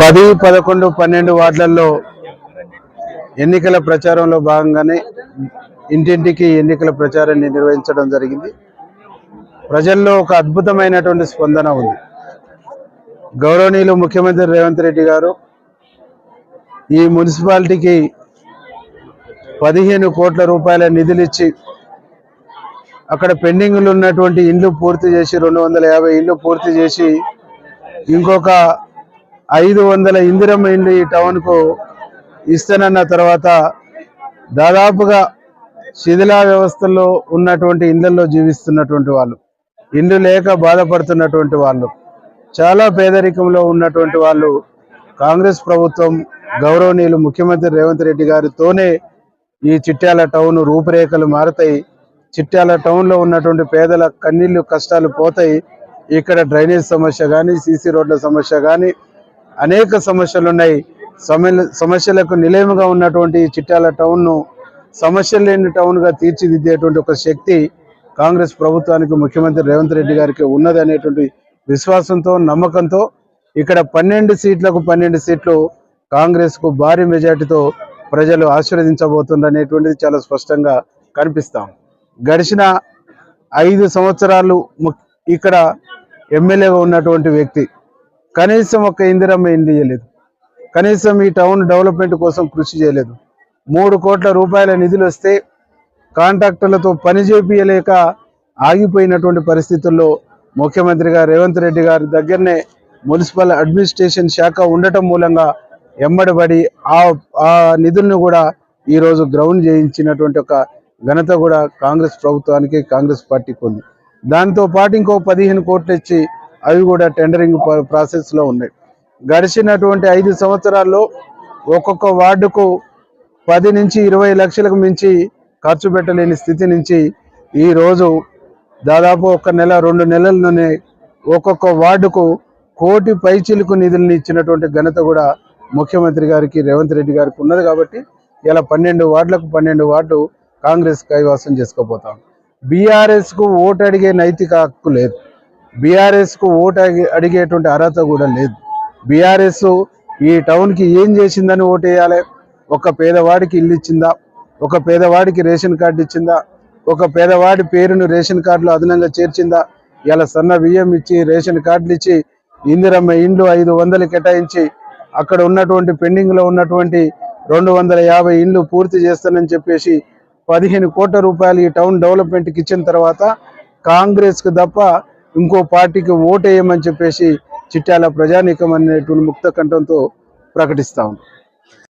పది పదకొండు పన్నెండు వార్డులలో ఎన్నికల ప్రచారంలో భాగంగానే ఇంటింటికి ఎన్నికల ప్రచారాన్ని నిర్వహించడం జరిగింది. ప్రజల్లో ఒక అద్భుతమైనటువంటి స్పందన ఉంది. గౌరవనీయులు ముఖ్యమంత్రి రేవంత్ రెడ్డి గారు ఈ మున్సిపాలిటీకి పదిహేను కోట్ల రూపాయల నిధులు ఇచ్చి అక్కడ పెండింగ్లు ఉన్నటువంటి ఇండ్లు పూర్తి చేసి రెండు వందల యాభై ఇండ్లు పూర్తి చేసి ఇంకొక ఐదు వందల ఇందిరమ్మ ఇండి ఈ టౌన్కు ఇస్తానన్న తర్వాత దాదాపుగా శిథిలా వ్యవస్థలో ఉన్నటువంటి ఇండ్లలో జీవిస్తున్నటువంటి వాళ్ళు ఇండ్లు లేక బాధపడుతున్నటువంటి వాళ్ళు చాలా పేదరికంలో ఉన్నటువంటి వాళ్ళు కాంగ్రెస్ ప్రభుత్వం గౌరవనీయులు ముఖ్యమంత్రి రేవంత్ రెడ్డి గారితోనే ఈ చిట్యాల టౌన్ రూపురేఖలు మారతాయి. చిట్యాల టౌన్లో ఉన్నటువంటి పేదల కన్నీళ్ళు కష్టాలు పోతాయి. ఇక్కడ డ్రైనేజ్ సమస్య కానీ సీసీ రోడ్ల సమస్య కానీ అనేక సమస్యలు ఉన్నాయి. సమస్యలకు నిలయముగా ఉన్నటువంటి చిట్టాల టౌన్ను సమస్యలు లేని టౌన్గా తీర్చిదిద్దేటువంటి ఒక శక్తి కాంగ్రెస్ ప్రభుత్వానికి ముఖ్యమంత్రి రేవంత్ రెడ్డి గారికి ఉన్నది అనేటువంటి విశ్వాసంతో నమ్మకంతో ఇక్కడ పన్నెండు సీట్లకు పన్నెండు సీట్లు కాంగ్రెస్కు భారీ మెజార్టీతో ప్రజలు ఆశీర్వదించబోతుండనేటువంటిది చాలా స్పష్టంగా కనిపిస్తాం. గడిచిన ఐదు సంవత్సరాలు ము- ఇక్కడ ఎమ్మెల్యేగా ఉన్నటువంటి వ్యక్తి. కనీసం ఒక ఇందిరమ్మ ఇంది చేయలేదు. కనీసం ఈ టౌన్ డెవలప్మెంట్ కోసం కృషి చేయలేదు. మూడు కోట్ల రూపాయల నిధులు వస్తే కాంట్రాక్టర్లతో పని చేపియలేక ఆగిపోయినటువంటి పరిస్థితుల్లో ముఖ్యమంత్రిగా రేవంత్ రెడ్డి గారి దగ్గరనే మున్సిపల్ అడ్మినిస్ట్రేషన్ శాఖ ఉండటం మూలంగా ఎమ్మడబడి ఆ ఆ నిధులను కూడా ఈరోజు గ్రౌండ్ చేయించినటువంటి ఒక ఘనత కూడా కాంగ్రెస్ ప్రభుత్వానికి కాంగ్రెస్ పార్టీకి ఉంది. దాంతో పాటు ఇంకో పదిహేను కోట్లు ఇచ్చి అవి కూడా టెండరింగ్ ప్రాసెస్లో ఉన్నాయి. గడిచినటువంటి ఐదు సంవత్సరాల్లో ఒక్కొక్క వార్డుకు పది నుంచి ఇరవై లక్షలకు మించి ఖర్చు పెట్టలేని స్థితి నుంచి ఈరోజు దాదాపు ఒక నెల రెండు నెలల్లోనే ఒక్కొక్క వార్డుకు కోటి పైచిలుకు నిధులను ఇచ్చినటువంటి ఘనత కూడా ముఖ్యమంత్రి గారికి రేవంత్ రెడ్డి గారికి ఉన్నది కాబట్టి ఇలా పన్నెండు వార్డులకు పన్నెండు వార్డు కాంగ్రెస్ కైవాసం చేసుకోపోతాం బీఆర్ఎస్కు ఓటు అడిగే నైతిక హక్కు లేదు. బీఆర్ఎస్కు ఓటు అడిగేటువంటి అర్హత కూడా లేదు. బీఆర్ఎస్ ఈ టౌన్కి ఏం చేసిందని ఓటు వేయాలి? ఒక పేదవాడికి ఇల్లు ఇచ్చిందా? ఒక పేదవాడికి రేషన్ కార్డు ఇచ్చిందా? ఒక పేదవాడి పేరును రేషన్ కార్డులో అదనంగా చేర్చిందా? ఇలా సన్న బియ్యం ఇచ్చి రేషన్ కార్డులు ఇచ్చి ఇందిరమ్మ ఇండ్లు ఐదు వందలు కేటాయించి అక్కడ ఉన్నటువంటి పెండింగ్లో ఉన్నటువంటి రెండు వందల యాభై ఇండ్లు పూర్తి చేస్తానని చెప్పేసి పదిహేను కోట్ల రూపాయలు ఈ టౌన్ డెవలప్మెంట్కి ఇచ్చిన తర్వాత కాంగ్రెస్కి తప్ప ఇంకో పార్టీకి ఓటేయమని చెప్పేసి చిట్యాల ప్రజానీకం అనేటువంటి ముక్త కంఠంతో ప్రకటిస్తా